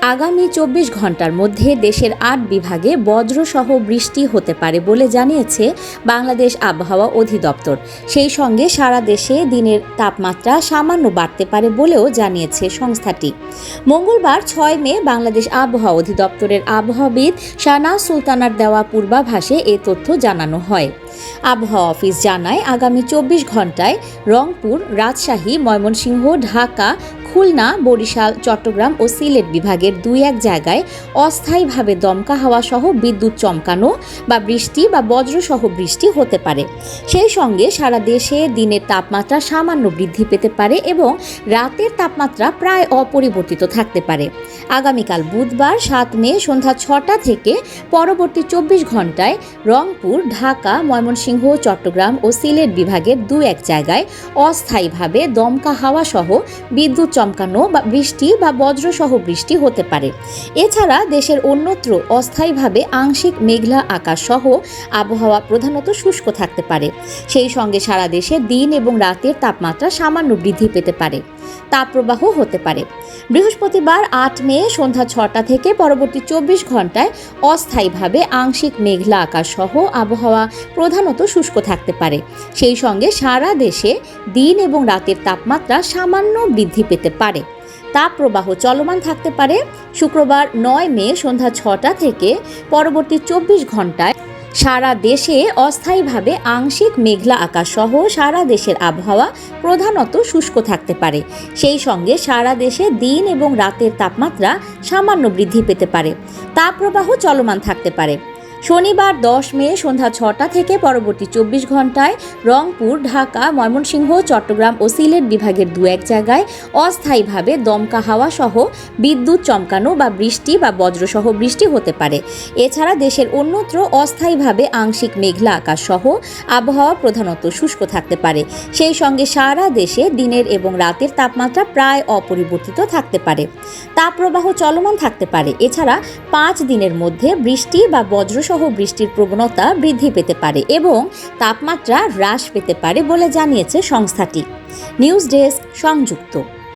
আগামী চব্বিশ ঘণ্টার মধ্যে দেশের আট বিভাগে বজ্রসহ বৃষ্টি হতে পারে বলে জানিয়েছে বাংলাদেশ আবহাওয়া অধিদপ্তর। সেই সঙ্গে সারা দেশে দিনের তাপমাত্রা সামান্য বাড়তে পারে বলেও জানিয়েছে সংস্থাটি। মঙ্গলবার ছয় মে বাংলাদেশ আবহাওয়া অধিদপ্তরের আবহাওয়াবিদ শানা সুলতানার দেওয়া পূর্বাভাসে এ তথ্য জানানো হয়। আবহাওয়া অফিস জানায়, আগামী চব্বিশ ঘন্টায় রংপুর, রাজশাহী, ময়মনসিংহ, ঢাকা, খুলনা, বরিশাল, চট্টগ্রাম ও সিলেট বিভাগের দুই এক জায়গায় অস্থায়ীভাবে দমকা হাওয়া সহ বিদ্যুৎ চমকানো বা বৃষ্টি বা বজ্রসহ বৃষ্টি হতে পারে। সেই সঙ্গে সারা দেশে দিনের তাপমাত্রা সামান্য বৃদ্ধি পেতে পারে এবং রাতের তাপমাত্রা প্রায় অপরিবর্তিত থাকতে পারে। আগামীকাল বুধবার সাত মে সন্ধ্যা ছটা থেকে পরবর্তী চব্বিশ ঘন্টায় রংপুর, ঢাকা চট্টগ্রাম ও সিলেট বিভাগের দু এক জায়গায় অস্থায়ীভাবে দমকা হাওয়া সহ বিদ্যুৎ চমকানো বা বৃষ্টি বা বজ্রসহ বৃষ্টি হতে পারে। এছাড়া দেশের অন্যত্র অস্থায়ীভাবে আংশিক মেঘলা আকাশ সহ আবহাওয়া প্রধানত শুষ্ক থাকতে পারে। সেই সঙ্গে সারা দেশে দিন এবং রাতের তাপমাত্রা সামান্য বৃদ্ধি পেতে পারে। তাপপ্রবাহ হতে পারে। বৃহস্পতিবার আট মে সন্ধ্যা ছটা থেকে পরবর্তী চব্বিশ ঘন্টায় অস্থায়ীভাবে আংশিক মেঘলা আকাশ সহ আবহাওয়া প্রধানত শুষ্ক থাকতে পারে। সেই সঙ্গে সারা দেশে দিন এবং রাতের তাপমাত্রা সামান্য বৃদ্ধি পেতে পারে। তাপ প্রবাহ চলমান থাকতে পারে। শুক্রবার নয় মে সন্ধ্যা ছটা থেকে পরবর্তী চব্বিশ ঘন্টায় সারা দেশে অস্থায়ীভাবে আংশিক মেঘলা আকাশ সহ সারা দেশের আবহাওয়া প্রধানত শুষ্ক থাকতে পারে। সেই সঙ্গে সারা দেশে দিন এবং রাতের তাপমাত্রা সামান্য বৃদ্ধি পেতে পারে। তাপপ্রবাহ চলমান থাকতে পারে। শনিবার দশ মে সন্ধ্যা ছটা থেকে পরবর্তী চব্বিশ ঘন্টায় রংপুর, ঢাকা, ময়মনসিংহ, চট্টগ্রাম ও সিলেট বিভাগের দু এক জায়গায় অস্থায়ীভাবে দমকা হাওয়া সহ বিদ্যুৎ চমকানো বা বৃষ্টি বা বজ্রসহ বৃষ্টি হতে পারে। এছাড়া দেশের অন্যত্র অস্থায়ীভাবে আংশিক মেঘলা আকাশ সহ আবহাওয়া প্রধানত শুষ্ক থাকতে পারে। সেই সঙ্গে সারা দেশে দিনের এবং রাতের তাপমাত্রা প্রায় অপরিবর্তিত থাকতে পারে। তাপপ্রবাহ চলমান থাকতে পারে। এছাড়া পাঁচ দিনের মধ্যে বৃষ্টি বা বজ্রসহ বৃষ্টির প্রবণতা বৃদ্ধি পেতে পারে এবং তাপমাত্রা হ্রাস পেতে পারে বলে জানিয়েছে সংস্থাটি। নিউজ ডেস্ক সংযুক্ত।